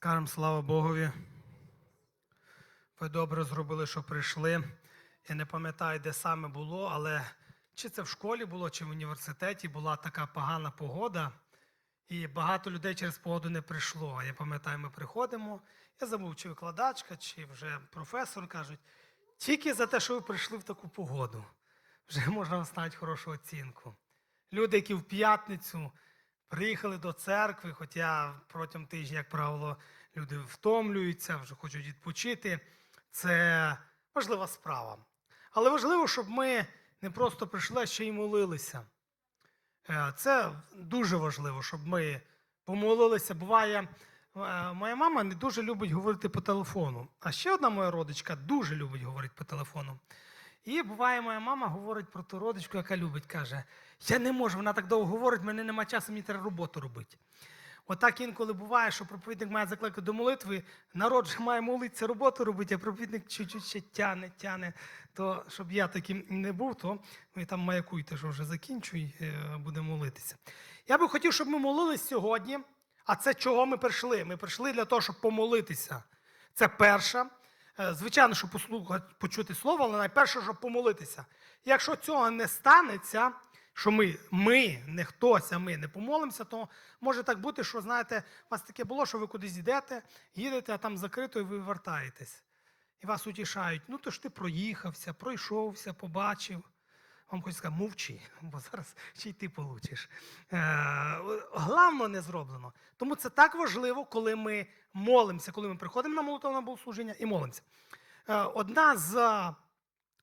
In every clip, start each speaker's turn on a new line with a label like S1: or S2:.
S1: Скажемо слава Богові. Ви добре зробили, що прийшли. Я не пам'ятаю, де саме було, але чи це в школі було, чи в університеті була така погана погода, і багато людей через погоду не прийшло. А я пам'ятаю, ми приходимо. Я забув, чи викладачка, чи вже професор кажуть, тільки за те, що ви прийшли в таку погоду, вже можна оставити хорошу оцінку. Люди, які в п'ятницю приїхали до церкви, хоча протягом тижня, як правило, люди втомлюються, вже хочуть відпочити. Це важлива справа. Але важливо, щоб ми не просто прийшли, а ще й молилися. Е, Це дуже важливо, щоб ми помолилися. Буває, е, моя мама не дуже любить говорити по телефону, а ще одна моя родичка дуже любить говорити по телефону. І буває, моя мама говорить про ту родичку, яка любить, каже: Я не можу, вона так довго говорить, мене нема часу, мені треба роботу робити. Отак інколи буває, що проповідник має закликати до молитви, народ же має молитися, роботу робити, а проповідник чуть-чуть ще тяне, тяне. То щоб я таким не був, то ви там маякуйте, що вже закінчуй, е, буде молитися. Я би хотів, щоб ми молились сьогодні. А це чого ми прийшли? Ми прийшли для того, щоб помолитися. Це перша. Е, Звичайно, що послухати, почути слово, але найперше, щоб помолитися. Якщо цього не станеться, що ми, ми, не хтось, а ми не помолимося, то може так бути, що знаєте, у вас таке було, що ви кудись йдете, їдете, а там закрито, і ви вертаєтесь. І вас утішають. Ну то ж ти проїхався, пройшовся, побачив. Вам хочуть сказати, мовчи, бо зараз ще й ти получиш. Е, Главно не зроблено. Тому це так важливо, коли ми молимося, коли ми приходимо на молитовне богослужіння і молимося. Е, Одна з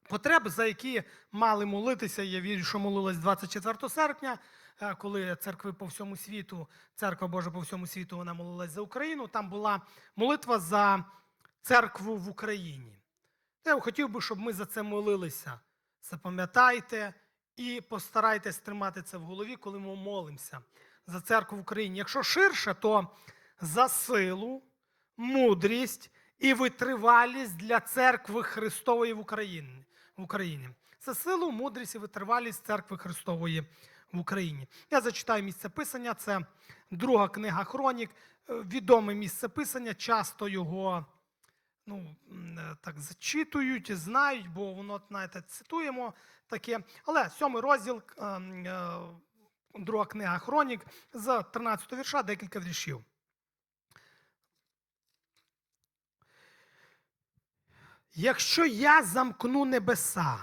S1: потреб, за які мали молитися, я вірю, що молилась 24 серпня, е, коли церкви по всьому світу, церква Божа по всьому світу, вона молилась за Україну. Там була молитва за церкву в Україні. Я хотів би, щоб ми за це молилися. Запам'ятайте і постарайтесь тримати це в голові, коли ми молимося за церкву в Україні. Якщо ширше, то за силу, мудрість і витривалість для церкви Христової в Україні. В Україні. Це силу, мудрість і витривалість церкви Христової в Україні. Я зачитаю місце писання. Це друга книга Хронік, Е, відоме місце писання, часто його ну, е, так зачитують, знають, бо воно, знаєте, цитуємо таке. Але сьомий розділ, е, м, е, друга книга Хронік, з 13 вірша декілька віршів. Якщо я замкну небеса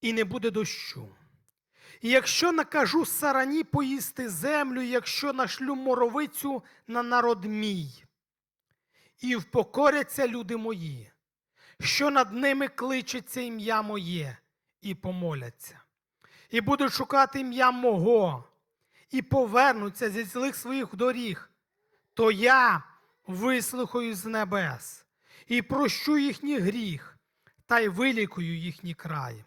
S1: і не буде дощу, і якщо накажу сарані поїсти землю, якщо нашлю моровицю на народ мій, і впокоряться люди мої, що над ними кличеться ім'я моє, і помоляться, і будуть шукати ім'я мого, і повернуться зі злих своїх доріг, то я вислухаю з небес і прощу їхній гріх, та й вилікую їхній край.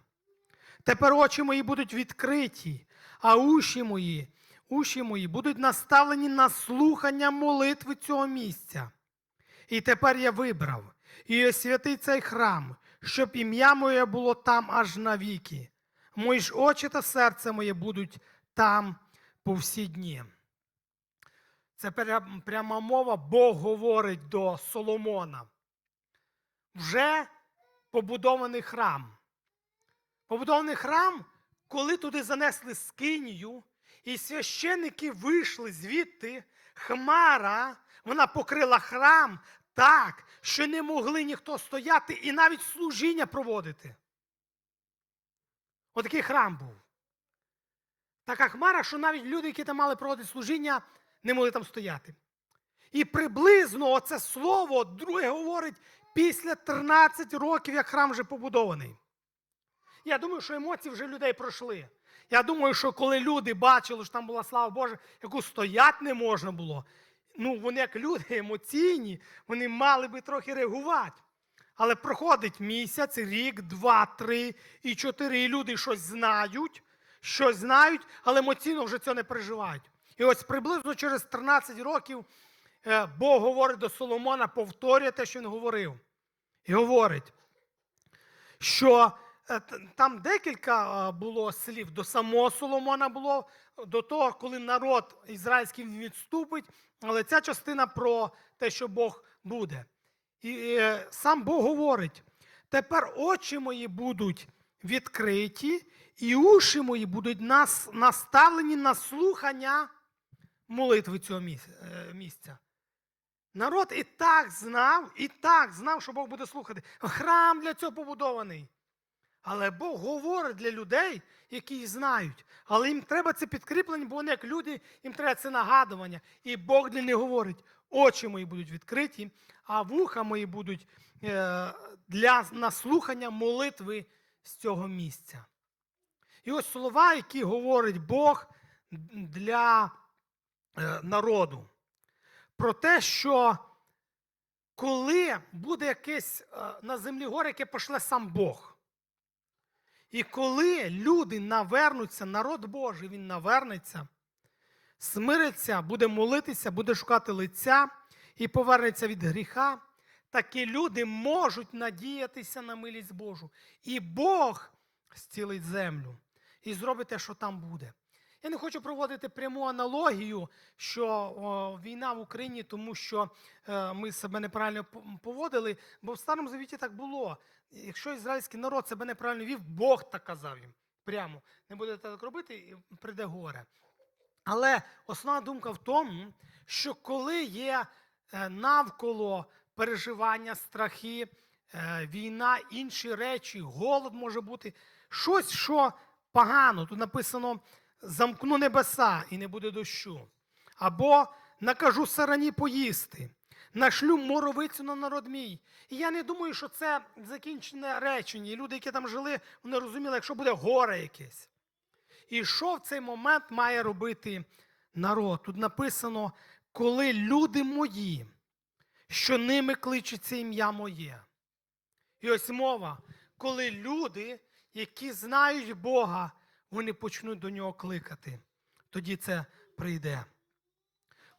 S1: Тепер очі мої будуть відкриті, а уші мої, уші мої будуть наставлені на слухання молитви цього місця. І тепер я вибрав і освятий цей храм, щоб ім'я моє було там аж навіки. Мої ж очі та серце моє будуть там по всі дні. Це пряма мова, Бог говорить до Соломона. Вже побудований храм. Побудований храм, коли туди занесли скинію, і священники вийшли звідти, хмара, вона покрила храм так, що не могли ніхто стояти і навіть служіння проводити. Отакий храм був. Така хмара, що навіть люди, які там мали проводити служіння, не могли там стояти. І приблизно оце слово друге говорить після 13 років, як храм вже побудований. Я думаю, що емоції вже людей пройшли. Я думаю, що коли люди бачили, що там була слава Божа, яку стояти не можна було, ну вони як люди емоційні, вони мали би трохи реагувати. Але проходить місяць, рік, два, три і чотири, і люди щось знають, щось знають, але емоційно вже цього не переживають. І ось приблизно через 13 років е, Бог говорить до Соломона, повторює те, що він говорив. І говорить, що е, там декілька е, було слів. До самого Соломона було, до того, коли народ ізраїльський відступить. Але ця частина про те, що Бог буде. І е, сам Бог говорить: тепер очі мої будуть відкриті, і уші мої будуть нас, наставлені на слухання молитви цього е, місця. Народ і так знав, і так знав, що Бог буде слухати. Храм для цього побудований. Але Бог говорить для людей, які знають. Але їм треба це підкріплення, бо вони як люди, їм треба це нагадування. І Бог для них говорить: очі мої будуть відкриті, а вуха мої будуть е, для наслухання молитви з цього місця. І ось слова, які говорить Бог для е, народу. Про те, що коли буде якесь е, на землі горе, яке пошле сам Бог. І коли люди навернуться, народ Божий, він навернеться, смириться, буде молитися, буде шукати лиця і повернеться від гріха, такі люди можуть надіятися на милість Божу. І Бог зцілить землю і зробить те, що там буде. Я не хочу проводити пряму аналогію, що о, війна в Україні, тому що е, ми себе неправильно поводили, бо в Старому Завіті так було. Якщо ізраїльський народ себе неправильно вів, Бог так казав їм прямо. Не будете так робити, і прийде горе. Але основна думка в тому, що коли є е, навколо переживання, страхи, е, війна, інші речі, голод може бути, щось, що погано. Тут написано: замкну небеса і не буде дощу. Або накажу сарані поїсти, нашлю моровицю на народ мій. І я не думаю, що це закінчене речення. І люди, які там жили, вони розуміли, якщо буде горе якесь. І що в цей момент має робити народ? Тут написано, коли люди мої, що ними кличеться ім'я моє. І ось мова, коли люди, які знають Бога, вони почнуть до нього кликати. Тоді це прийде.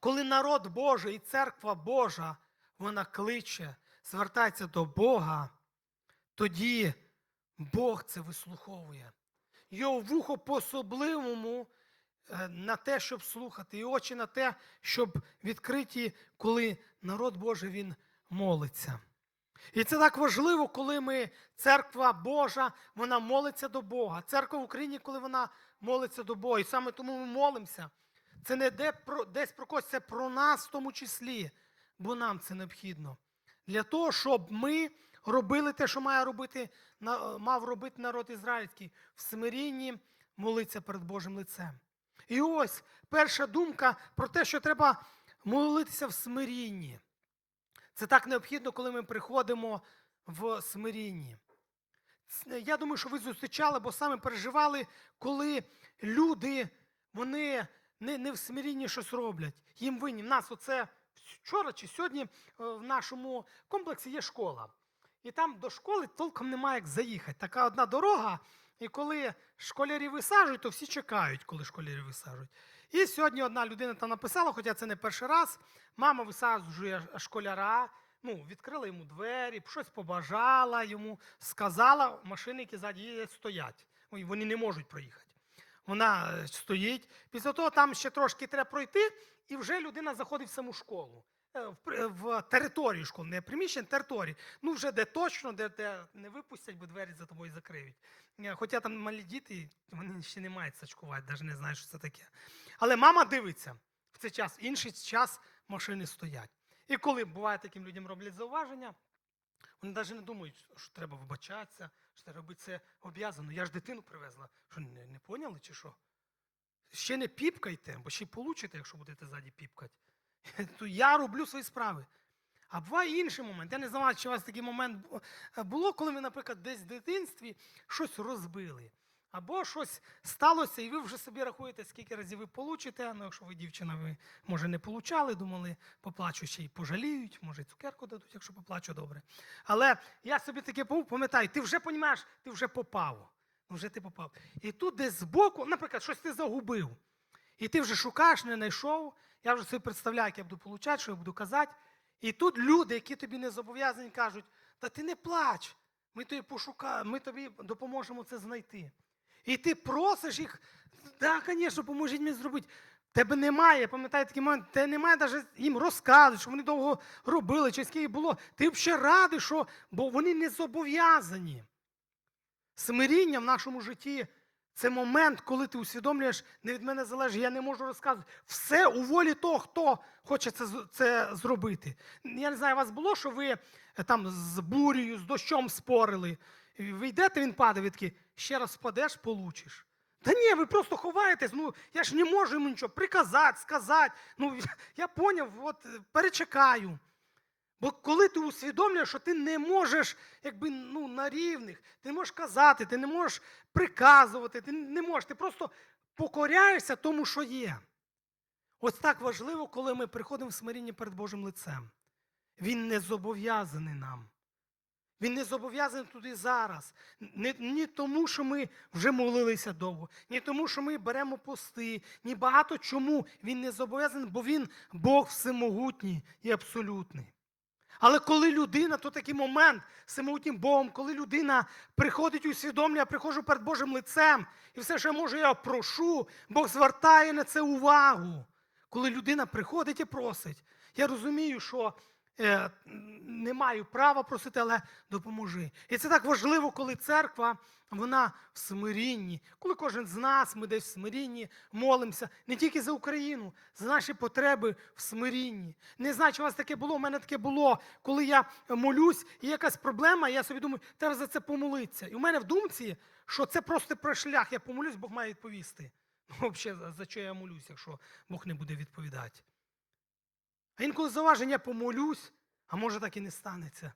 S1: Коли народ Божий і церква Божа, вона кличе, звертається до Бога, тоді Бог це вислуховує. Його вухо по-особливому е, на те, щоб слухати, і очі на те, щоб відкриті, коли народ Божий він молиться. І це так важливо, коли ми, церква Божа, вона молиться до Бога. Церква в Україні, коли вона молиться до Бога. І саме тому ми молимося. Це не де про, десь про когось, це про нас в тому числі, бо нам це необхідно. Для того, щоб ми робили те, що має робити, мав робити народ ізраїльський, в смирінні молитися перед Божим лицем. І ось перша думка про те, що треба молитися в смирінні. Це так необхідно, коли ми приходимо в смирінні. Я думаю, що ви зустрічали, бо саме переживали, коли люди вони не, не в смирінні щось роблять. Їм винні. В нас оце вчора чи сьогодні е, в нашому комплексі є школа. І там до школи толком немає як заїхати. Така одна дорога. І коли школярі висаджують, то всі чекають, коли школярі висаджують. І сьогодні одна людина там написала, хоча це не перший раз. Мама висаджує школяра, ну, відкрила йому двері, щось побажала йому, сказала, машини, які ззаді стоять. Ой, Вони не можуть проїхати. Вона е, стоїть. Після того там ще трошки треба пройти, і вже людина заходить в саму школу. Е, В, в територію школи, не приміщення, території. Ну, вже де точно, де, де не випустять, бо двері за тобою закриють. Е, Хоча там малі діти, вони ще не мають сачкувати, навіть не знають, що це таке. Але мама дивиться в цей час, інший час машини стоять. І коли буває таким людям роблять зауваження, вони навіть не думають, що треба вибачатися, що треба робити це об'язано. Я ж дитину привезла. Що не, не поняли чи що? Ще не піпкайте, бо ще й получите, якщо будете ззаді піпкати. То я роблю свої справи. А буває інший момент. Я не знаю, чи у вас такий момент було, коли ви, наприклад, десь в дитинстві щось розбили. Або щось сталося, і ви вже собі рахуєте, скільки разів ви получите. Ну, якщо ви дівчина, ви може не получали, думали, поплачу ще й пожаліють, може, цукерку дадуть, якщо поплачу добре. Але я собі таке пам'ятаю, ти вже розумієш, ти вже попав. Ну, вже ти попав. І тут десь збоку, наприклад, щось ти загубив. І ти вже шукаєш, не знайшов. Я вже собі представляю, як я буду получати, що я буду казати. І тут люди, які тобі не зобов'язані, кажуть, та ти не плач, Ми тобі пошукаємо, ми тобі допоможемо це знайти. І ти просиш їх, так, да, звісно, поможіть мені зробити. Тебе немає, пам'ятаю такий момент, тебе немає навіть їм розказувати, що вони довго робили, чи скільки було. Ти взагалі радий, що, бо вони не зобов'язані. Смиріння в нашому житті це момент, коли ти усвідомлюєш, не від мене залежить, я не можу розказувати. Все у волі того, хто хоче це, це зробити. Я не знаю, у вас було, що ви е, там з бурею, з дощом спорили. Ви йдете, він падає, такі, ще раз впадеш, получиш. Та ні, ви просто ховаєтесь. Ну я ж не можу йому нічого приказати, сказати. Ну я поняв, от е, перечекаю. Бо коли ти усвідомлюєш, що ти не можеш якби, ну, на рівних, ти не можеш казати, ти не можеш приказувати, ти не можеш, ти просто покоряєшся тому, що є. Ось так важливо, коли ми приходимо в смиріння перед Божим лицем. Він не зобов'язаний нам. Він не зобов'язаний туди зараз. Не, ні тому, що ми вже молилися довго, ні тому, що ми беремо пости, ні багато чому. Він не зобов'язаний, бо він Бог всемогутній і абсолютний. Але коли людина, то такий момент з самотнім Богом, коли людина приходить усвідомлює, я приходжу перед Божим лицем, і все, що я можу, я прошу, Бог звертає на це увагу. Коли людина приходить і просить, я розумію, що не маю права просити, але допоможи. І це так важливо, коли церква вона в смирінні, коли кожен з нас, ми десь в смирінні молимося не тільки за Україну, за наші потреби в смирінні. Не знаю, чи у вас таке було, у мене таке було, коли я молюсь, і якась проблема, я собі думаю, треба за це помолитися. І у мене в думці, що це просто про шлях. Я помолюсь, Бог має відповісти. Ну, взагалі, за, за що я молюсь, якщо Бог не буде відповідати. А інколи зауваження я помолюсь, а може так і не станеться.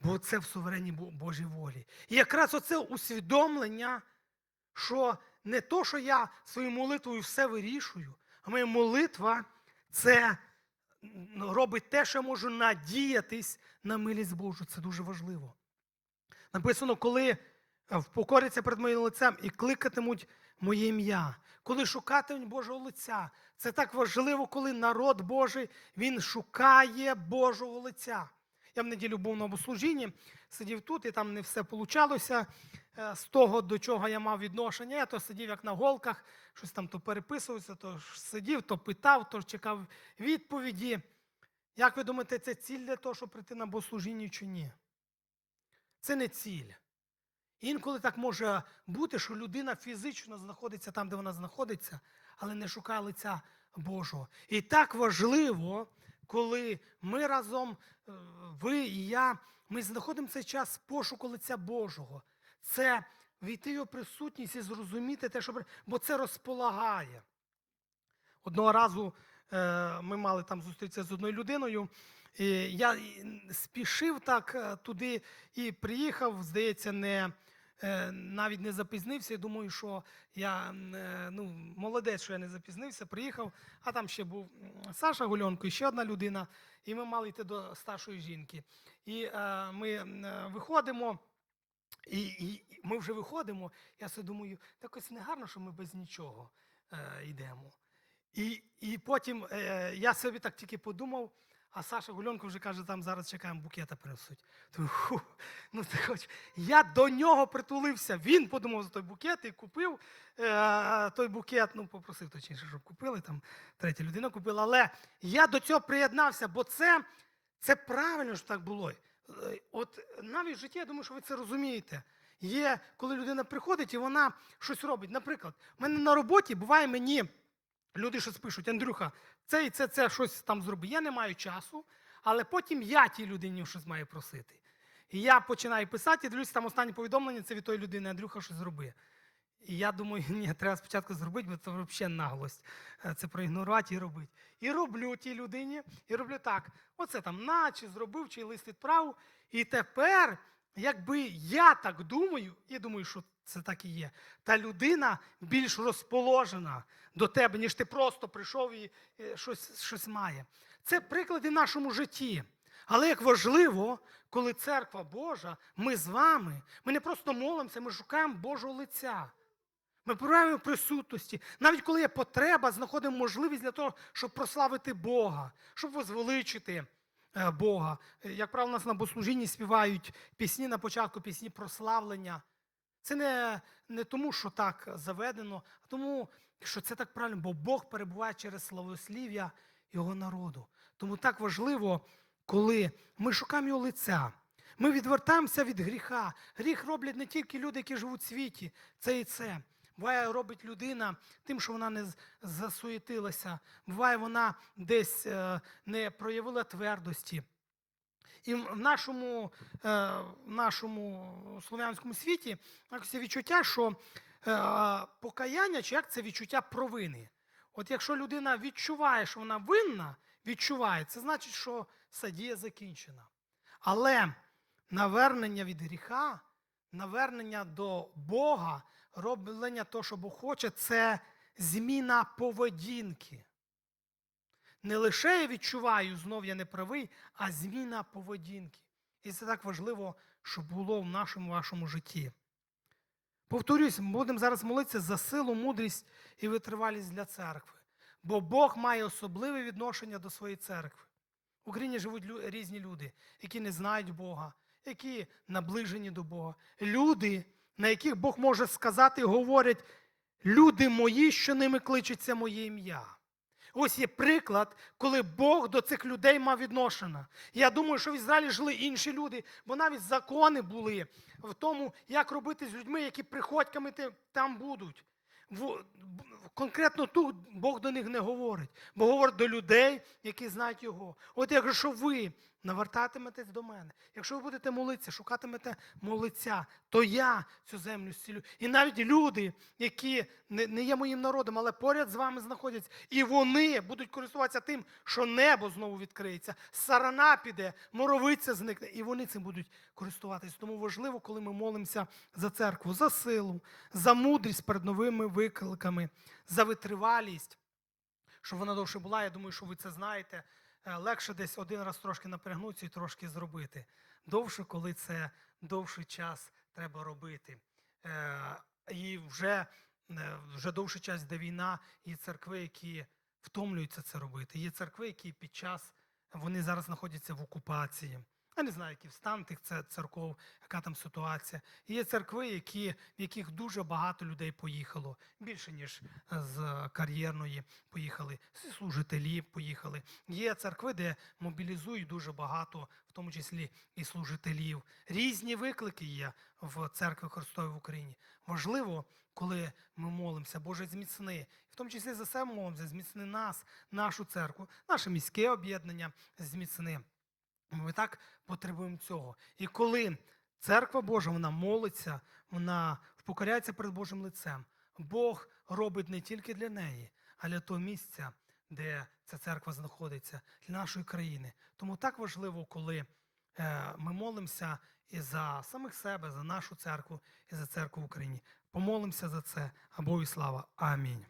S1: Бо це в суверенній Божій волі. І якраз оце усвідомлення, що не то, що я своєю молитвою все вирішую, а моя молитва це робить те, що я можу надіятись на милість Божу. Це дуже важливо. Написано, коли е, впокоряться перед моїм лицем і кликатимуть моє ім'я, коли шукатимуть Божого лиця. Це так важливо, коли народ Божий він шукає Божого лиця. Я в неділю був на богослужінні, сидів тут, і там не все получалося е, з того, до чого я мав відношення. Я то сидів як на голках, щось там то переписувався, то сидів, то питав, то чекав відповіді. Як ви думаєте, це ціль для того, щоб прийти на богослужіння чи ні? Це не ціль. Інколи так може бути, що людина фізично знаходиться там, де вона знаходиться, але не шукає лиця Божого. І так важливо, коли ми разом, е, ви і я, ми знаходимо цей час пошуку лиця Божого. Це війти його присутність і зрозуміти те, що бо це розполагає. Одного разу е, ми мали там зустрітися з одною людиною. І я спішив так е, туди і приїхав, здається, не, навіть не запізнився. Я думаю, що я е, ну, молодець, що я не запізнився, приїхав, а там ще був Саша Гульонко і ще одна людина, і ми мали йти до старшої жінки. І е, ми е, виходимо. І, і ми вже виходимо. Я собі думаю, так ось не гарно, що ми без нічого е, йдемо. І, і потім е, я собі так тільки подумав, а Саша Гульонко вже каже, там зараз чекаємо, букета принесуть. Думаю, «Ху, ну ти хоч. Я до нього притулився. Він подумав за той букет і купив е, той букет. Ну, попросив точніше, щоб купили. Там третя людина купила. Але я до цього приєднався, бо це, це правильно, що так було. Е, От навіть в житті, я думаю, що ви це розумієте. Є, коли людина приходить і вона щось робить. Наприклад, в мене на роботі буває мені. Люди щось пишуть, Андрюха, це і це, це щось там зроби. Я не маю часу, але потім я тій людині щось маю просити. І я починаю писати, і дивлюся, там останнє повідомлення це від тої людини, Андрюха, щось зроби. І я думаю, ні, треба спочатку зробити, бо це взагалі наглость. Е, Це проігнорувати і робити. І роблю тій людині, і роблю так. Оце там на, чи зробив, чи лист відправив. І тепер, якби я так думаю, і думаю, що це так і є, та людина більш розположена до тебе, ніж ти просто прийшов і е, щось, щось має. Це приклади в нашому житті. Але як важливо, коли церква Божа, ми з вами, ми не просто молимося, ми шукаємо Божого лиця. Ми в присутності. Навіть коли є потреба, знаходимо можливість для того, щоб прославити Бога, щоб возвеличити Бога. Е, Як правило, у нас на богослужінні співають пісні на початку, пісні прославлення. Це не, не тому, що так заведено, а тому, що це так правильно, бо Бог перебуває через славослів'я його народу. Тому так важливо, коли ми шукаємо його лиця. Ми відвертаємося від гріха. Гріх роблять не тільки люди, які живуть в світі, це і це. Буває, робить людина тим, що вона не засуєтилася. Буває, вона десь е, не проявила твердості. І в нашому, е, в нашому слов'янському світі якось відчуття, що е, покаяння, чи як це відчуття провини. От якщо людина відчуває, що вона винна, відчуває, це значить, що садія закінчена. Але навернення від гріха, навернення до Бога, роблення того, що Бог хоче, це зміна поведінки. Не лише я відчуваю, знов я не правий, а зміна поведінки. І це так важливо, щоб було в нашому вашому житті. Повторюсь, будемо зараз молитися за силу, мудрість і витривалість для церкви. Бо Бог має особливе відношення до своєї церкви. В Україні живуть різні люди, які не знають Бога, які наближені до Бога. Люди, на яких Бог може сказати, говорять, люди мої, що ними кличеться моє ім'я. Ось є приклад, коли Бог до цих людей мав відношення. Я думаю, що в Ізраїлі жили інші люди, бо навіть закони були в тому, як робити з людьми, які приходьками там будуть. Конкретно тут Бог до них не говорить, бо говорить до людей, які знають його. От якщо ви навертатиметесь до мене, якщо ви будете молитися, шукатимете молиться, то я цю землю зцілю. І навіть люди, які не, є моїм народом, але поряд з вами знаходяться, і вони будуть користуватися тим, що небо знову відкриється, сарана піде, моровиця зникне, і вони цим будуть користуватися. Тому важливо, коли ми молимося за церкву, за силу, за мудрість перед новими викликами, за витривалість, щоб вона довше була. Я думаю, що ви це знаєте. Е, Легше десь один раз трошки напрягнутися і трошки зробити. Довше, коли це довший час треба робити. Е, І вже, е, вже довший час, де війна, є церкви, які втомлюються це робити. Є церкви, які під час вони зараз знаходяться в окупації. Я не знаю, який стан тих церков, яка там ситуація. Є церкви, які, в яких дуже багато людей поїхало, більше ніж з кар'єрної поїхали, служителі поїхали. Є церкви, де мобілізують дуже багато, в тому числі і служителів. Різні виклики є в церкві Христовій в Україні. Важливо, коли ми молимося, Боже, зміцни. В тому числі за себе молимося, зміцни нас, нашу церкву, наше міське об'єднання зміцни. Ми так потребуємо цього. І коли церква Божа вона молиться, вона покоряється перед Божим лицем, Бог робить не тільки для неї, а для того місця, де ця церква знаходиться, для нашої країни. Тому так важливо, коли е, ми молимося і за самих себе, за нашу церкву, і за церкву в Україні. Помолимося за це, а Богу і слава. Амінь.